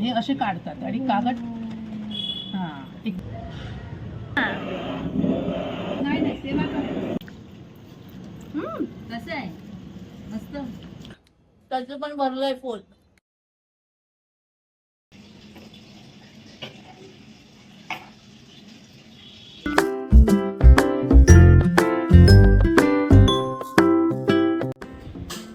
हे असे काढतात आणि कागद हा एक नाही नाही सेवा कर. कसं आहे? मस्त. त्याचं पण भरलंय पोट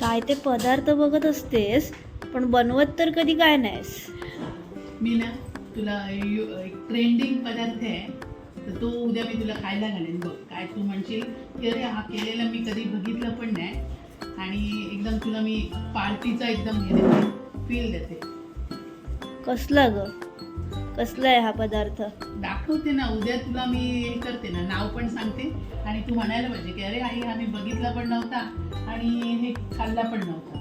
काय ते पदार्थ बघत असतेस पण बनवत तर कधी काय नाहीस. मी ना तुला यु- एक ट्रेंडिंग पदार्थ आहे तर तो उद्या मी तुला खायला घालेन. बघ काय तू म्हणशील? की अरे हा केलेला मी कधी बघितलं पण नाही. आणि एकदम तुला मी पार्टीचा एकदम हे देते फील देते. कसला ग? कसला आहे हा पदार्थ? दाखवते ना उद्या तुला मी हे करते ना नाव पण सांगते. आणि तू म्हणायला पाहिजे की अरे आई हा मी बघितला पण नव्हता आणि हे खाल्ला पण नव्हता.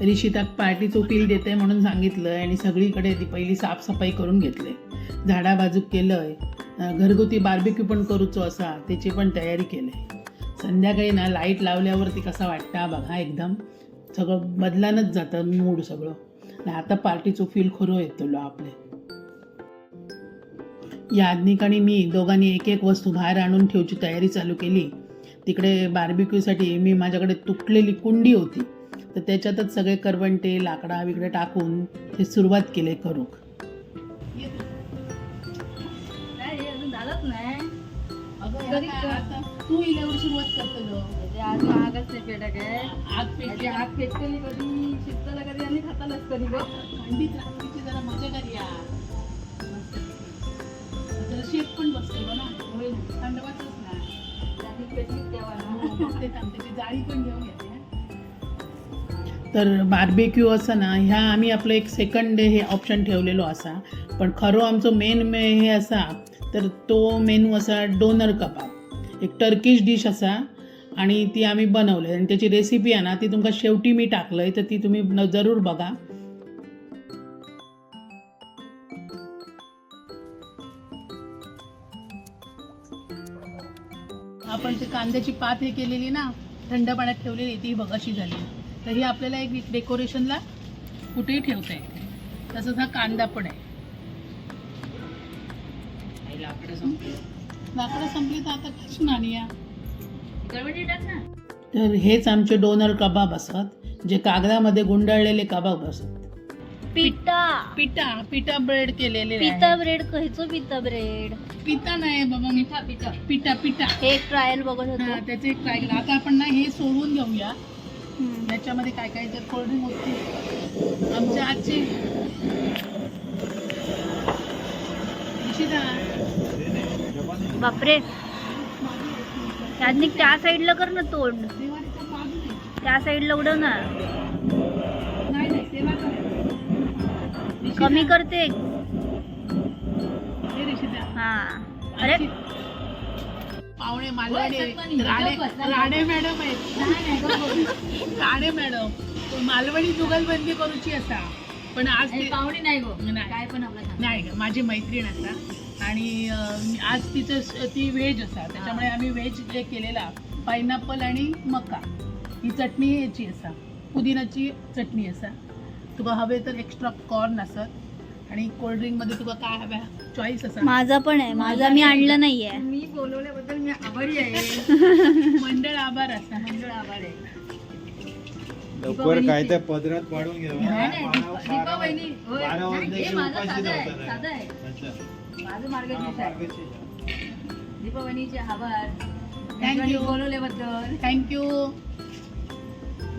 रिशिताक पार्टीचं फील देते म्हणून सांगितलं आणि सगळीकडे ती पहिली साफसफाई करून घेतले. झाडाबाजूक केलंय. घरगुती बार्बिक्यू पण करूचो असा त्याची पण तयारी केली. संध्याकाळी ना लाइट लावल्यावरती कसा वाटता बघा एकदम. सगळं बदलानच जातं मूड सगळं. आणि आता पार्टीचं फील खरो येतलो आपले. याज्ञिक आणि मी दोघांनी एक एक वस्तू बाहेर आणून ठेवची तयारी चालू केली. तिकडे बार्बिक्यूसाठी मी माझ्याकडे तुटलेली कुंडी होती. तर त्याच्यातच सगळे करवंटे लाकडा बिकडे टाकून हे सुरुवात केले करूक. कर. तू इल्यावर सुरुवात करतो अजून आगच नाही पेटा काय आग पेटलेली कधी शिजताना कधी आणि खातानाच कधी? थंडीत रात्रीची जरा मजा करूया जरा शेक पण बसतो ना होईल थंड वाटतच ना पेटलीच. ते जाळी पण घेऊन येते तर बार्बेक्यू असं ना ह्या आम्ही आपलं एक सेकंड डे हे ऑप्शन ठेवलेलो असा. पण खरो आमचो मेन मे हे असा तर तो मेनू असा डोनर कबाब. एक टर्किश डिश असा आणि ती आम्ही बनवली. आणि त्याची रेसिपी आहे ना ती तुमका शेवटी मी टाकलंय तर ती तुम्ही न जरूर बघा. आपण ते कांद्याची पात हे केलेली ना थंड पाण्यात ठेवलेली ती बघाशी झाली तर ही आपल्याला एक डेकोरेशनला कुठेही ठेवता येते तसंच हा कांदा पण आहे. लाकडं संपली. तर आता कसून आणूया गडबडी टाक ना? तर हेच आमचे डोनर कबाब असत जे कागदामध्ये गुंडाळलेले कबाब असत पिता पिठा पिठा ब्रेड केलेले पिता. ब्रेड खायचो पिता ब्रेड. पिता नाही बाबा मी पिठा. पिठा पिठा. पिठा हे एक ट्रायल बघत होतो. त्याचे एक ट्राय केलं आता आपण ना हे सोडून घेऊया. याच्यामध्ये काय काय जर कोल्ड्रिंक होती? आमच्या आजची बापरे. त्यांनी त्या साईडला कर ना तोंड. त्या साईडला उडव ना. कमी करते. हा अरे पाहुणे मालवणी. राणे. राणे मॅडम आहेत. राणे मॅडम. मालवणी जुगलबंदी करूची असा. पण आज पाहुणी नाही गो. नाही. काय पण. नाही ग, माझी मैत्रीण असा आणि आज तिचं ती व्हेज असा. त्याच्यामुळे आम्ही व्हेज जे केलेला पायनॅपल आणि मका. ही चटणी याची असा. पुदिनाची चटणी असा. तुका हवे तर एक्स्ट्रा कॉर्न असत आणि कोल्ड्रिंकमध्ये तुका काय हव्या? चॉईस असा. माझा पण आहे. माझा मी आणला नाहीये. मी बोलवल्याबद्दल मी आभारी आहे. मंडळ आभार असा. मंडळ आभार आहे. लवकर काय त्या पदरात पाडून घ्या नाही नाही दीपा- दीपा वहिनी होय. बारा नाही, वाजल्याची हे माझं उपाशी साधं आहे नव्हतं ना. साधं आहे. अच्छा. माझं हा, मार्गदर्शन आहे मार्गशीर्ष. दीपा वहिनीचे आभार you. बोलवल्याबद्दल. थँक्यू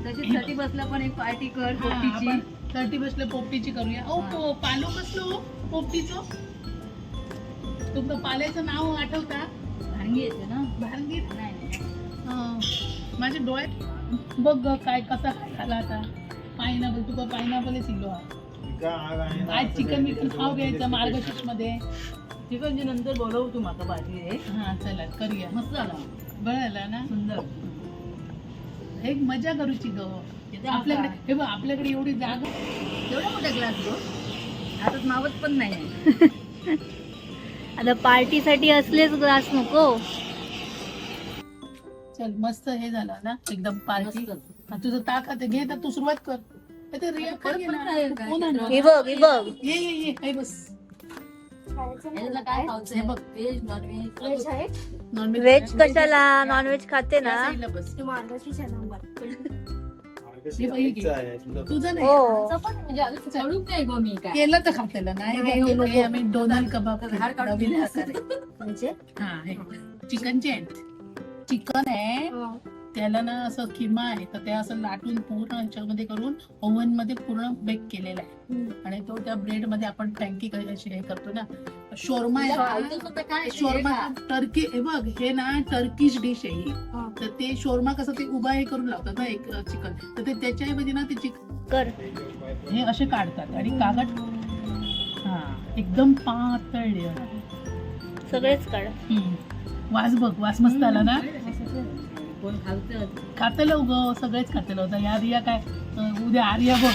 तशीच सती बसला पण एक पार्टी कर पोपटीची. आपण थर्टी बसले पोपटीची करूया. ओ. पो पालो कसलो? पोपटीचं? तुमचं पाल्याचं नाव आठवता? भांगी येते ना? भारगीत नाही नाही. हा. माझ्या डोळ्यात बघ ग काय कसा काय खाला आता. पायनापल तुका पायनापलच इलो हा आज चिकन बिकन खाऊ घ्यायचं मार्गशीर्षमध्ये चिकनची नंतर बोलवू तू माका भाजी हा चला करूया. मस्त झाला. बरं झालं ना? सुंदर. एक मजा करूची ग. तिथे आपल्याकडे आपला- हे बघ आपल्याकडे एवढी जागा एवढा मोठा ग्लास गो. हातात मावत पण नाही. आता पार्टीसाठी असलेच ग्लास नको. चल मस्त हे झालं ना एकदम पार्टी. तुझं ताक आता घे तर तू सुरुवात कर. आता? ही बघ ही बघ. ये ये बस. याच्यातलं काय खायचं? हे बघ. व्हेज नॉनव्हेज व्हेज कशाला? नॉनव्हेज खाते ना? बस. हे तुझं तुझं नाही. हो. म्हणजे अजून चढून नाही गो मी काय. केलं तर खातेलं. नाही. हे आम्ही डोनाल्ड कबाब काढून दिले. म्हणजे? चिकनचे आहेत. चिकन आहे. त्याला ना असं किमा आहे तर ते असं लाटून पूर्ण ह्याच्यामध्ये करून ओव्हनमध्ये पूर्ण बेक केलेला आहे. आणि तो त्या ब्रेडमध्ये आपण फ्रँकी अशी हे करतो ना शोरमा काय? शोरमा टर्की हे बघ हे ना टर्किश डिश आहे ही. तर ते शोरमा कसं ते उभा हे करून लावतात ना एक चिकन. तर ते त्याच्याऐवजी ना ते चिकन हे असे काढतात आणि कागद हा एकदम पातळ. सगळेच काढ. वास बघ वास मस्त आला ना. कोण खातलं ग सगळेच खातलं होतं या रिया काय? उद्या आर्या बघ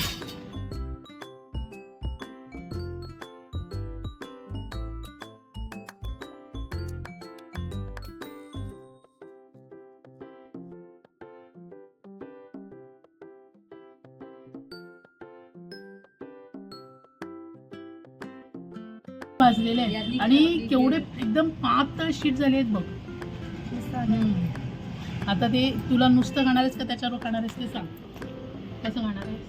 भाजलेले आहेत. आणि केवढे एकदम पातळ शीट झाले आहेत बघ. आता ते तुला नुसतं खाणार आहेस का त्याच्यावर खाणार आहेस ते सांग. कसं खाणार आहेस?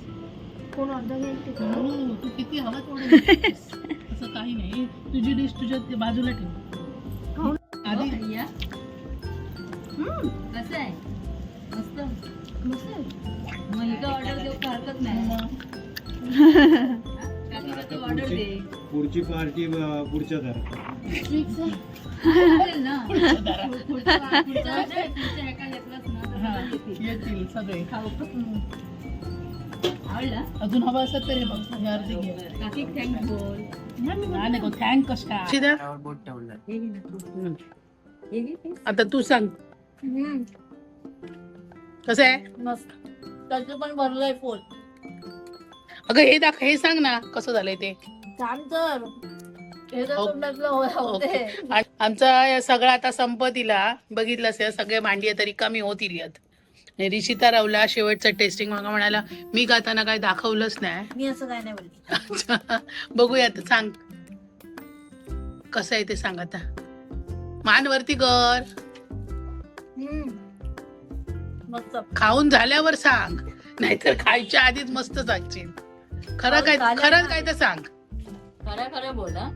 हो, तू किती हवा तेवढं. असं काही नाही. तुझी डिश तुझ्या ते बाजूला ठेव. आधी रिया कसं आहे? मस्त. मग इथं ऑर्डर देऊ का हरकत नाही? ऑर्डर दे. पुढची पार्टी पुढच्या दारात. हा, अजून हवं असत तरी बघ हे अर्धे घे. काकी थँक कस काय. आता तू सांग. कसं आहे? मस्त. त्याचं पण भरलंय पोट अगं हे दाख हे सांग ना कसं झालंय ते? छान तर हे. तर ओके. तोंडातलं होते आणि आमचा या सगळा आता संपतीला. बघितलं असेल सगळे मांडी तरी कमी होतील यात. रिशिता रावला शेवटचं टेस्टिंग मग म्हणाला मी गाताना काय दाखवलंच नाही. मी असं काय नाही बोलली. अच्छा. बघूया आता सांग. कसं आहे ते सांग आता. मान वरती कर. मस्त. खाऊन झाल्यावर सांग. नाहीतर खायच्या आधीच मस्त सांगशील. खरं काय खाऊन खरं झाल्यावर. काय तर सांग. खरं खरं बोला.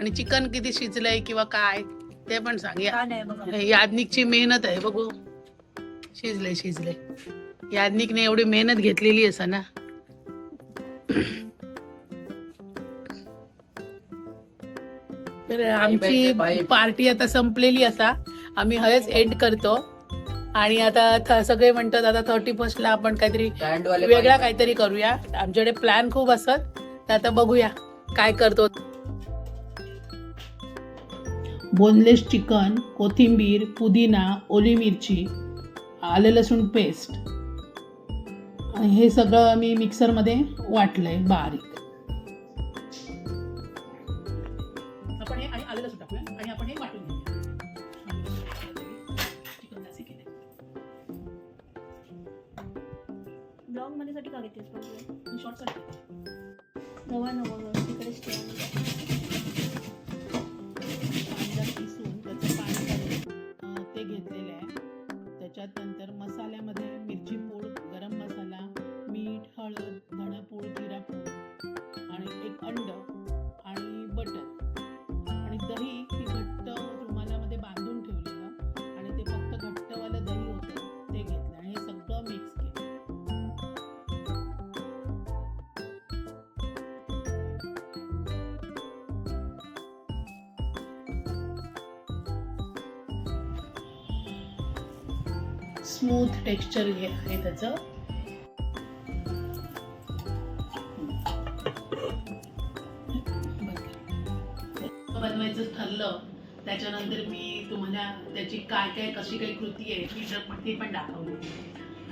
आणि चिकन किती शिजलंय किंवा काय ते पण सांग. या याज्ञिकची मेहनत आहे बघू. शिजले शिजले याज्ञिकने एवढी मेहनत घेतलेली असा ना तर आमची पार्टी आता संपलेली असा आम्ही हयच एंड करतो. आणि आता थ- सगळे म्हणतात आता थर्टी ला आपण काहीतरी वेगळा काहीतरी करूया. आमच्याकडे प्लॅन खूप असत. तर आता बघूया. काय करतो? बोनलेस चिकन कोथिंबीर पुदिना ओली मिरची आलं लसूण पेस्ट हे सगळं मी मिक्सरमध्ये वाटलंय बारीक. स्मूथ टेक्स्चर आहे त्याचं. बनवायचं ठरलं त्याच्यानंतर मी तुम्हाला त्याची काय काय कशी काही कृती आहे ती ती पण दाखवली.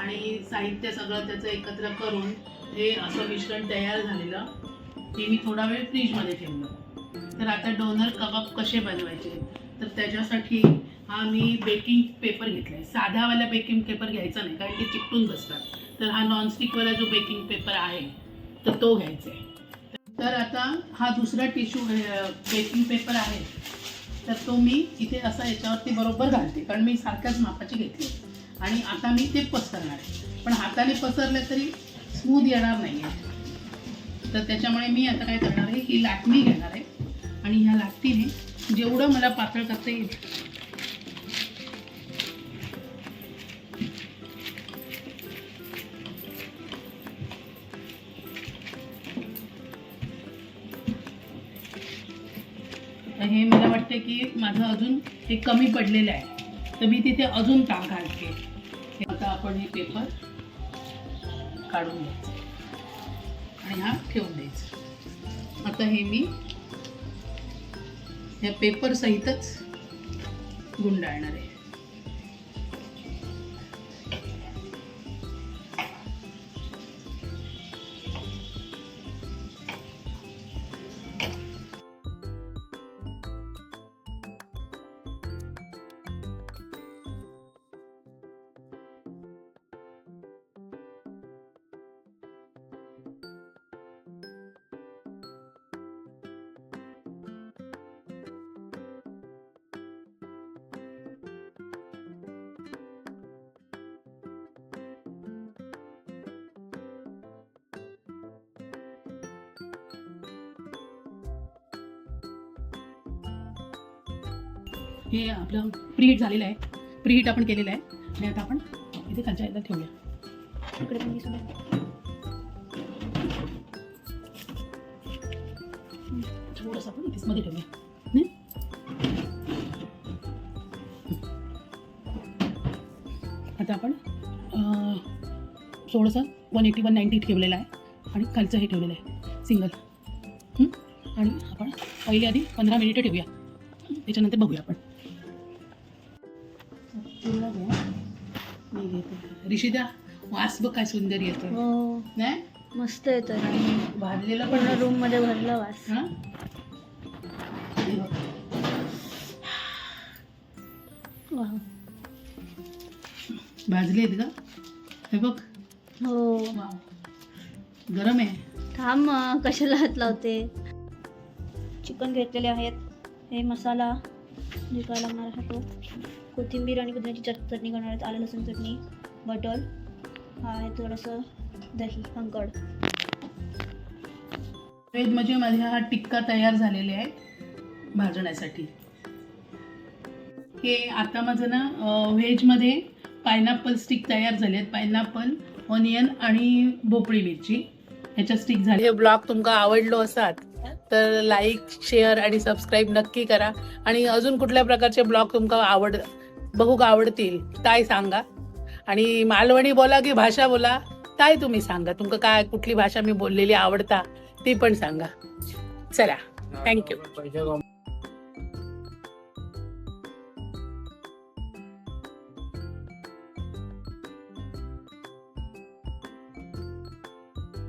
आणि साहित्य सगळं त्याचं एकत्र करून हे असं मिश्रण तयार झालेलं ते मी थोडा वेळ फ्रीजमध्ये ठेवलं. तर आता डोनर कबाब कसे बनवायचे? तर त्याच्यासाठी हा मी बेकिंग पेपर घेतला आहे साधावाला बेकिंग पेपर घ्यायचा नाही कारण ते चिकटून बसतात. तर हा नॉनस्टिकवाला जो बेकिंग पेपर आहे तर तो घ्यायचा आहे तर आता हा दुसरा टिश्यू बेकिंग पेपर आहे. तर तो मी इथे असा याच्यावरती बरोबर घालते कारण मी सारख्याच मापाची घेतली. आणि आता मी ते पसरणार आहे. पण हाताने पसरलं तरी स्मूथ येणार नाही आहे तर त्याच्यामुळे मी आता काय करणार आहे ही लाटणी घेणार आहे. आणि ह्या लाटणीने जेवढं मला पातळ करता येईल तर हे मला वाटतं की माझं अजून हे कमी पडलेलं आहे. तर मी तिथे अजून ताक घालते. आता आपण हे पेपर काढून घ्यायचं. आणि हा ठेवून द्यायचा. आता हे मी या पेपर सहितच गुंडाळणार आहे. हे आपलं प्रीहीट झालेलं आहे. प्रीहीट आपण केलेलं आहे. आणि आता आपण इथे खालच्या याला ठेवूया. इकडे पण दिसून थोडंसं आपण इथेच मध्ये ठेवूया. आता आपण थोडंसं वन एटी वन नाईन्टी ठेवलेलं आहे. आणि खालचं हे ठेवलेलं आहे. सिंगल. आणि आपण पहिले आधी पंधरा मिनिटं ठेवूया. त्याच्यानंतर बघूया आपण. तुला घ्या. मी घेते. ऋषिदा वास बघ काय सुंदर येतो हो. नाही मस्त आणि भाजलेला पण पूर्ण रूममध्ये भरला वास. हा? हे बघ. वाव. भाजले आहेत का? हे बघ. हो. वाव गरम आहे. थांब मग, कशाला हात लावते? चिकन घेतलेले आहेत. हे मसाला जे काय लागणार आहे तो. कोथिंबीर आणि पुदिन्याची चट- चटणी करणार आहेत. आलं लसूण चटणी बटर हा आहे थोडंसं दही हंकड. व्हेज म्हणजे माझे हा टिक्का तयार झालेले आहे भाजण्यासाठी. हे आता माझं ना व्हेजमध्ये पायनॅपल स्टिक तयार झाले आहेत. पायनॅपल ऑनियन आणि भोपळी मिरची. ह्याच्या स्टिक झाले. हे ब्लॉग तुमका आवडलो असात तर लाईक शेअर आणि सबस्क्राईब नक्की करा. आणि अजून कुठल्या प्रकारचे ब्लॉग तुमका आवड बघूक आवडतील. काय सांगा. आणि मालवणी बोला की भाषा बोला. काय तुम्ही सांगा. तुमका काय कुठली भाषा मी बोललेली आवडता ती पण सांगा. चला. थँक्यू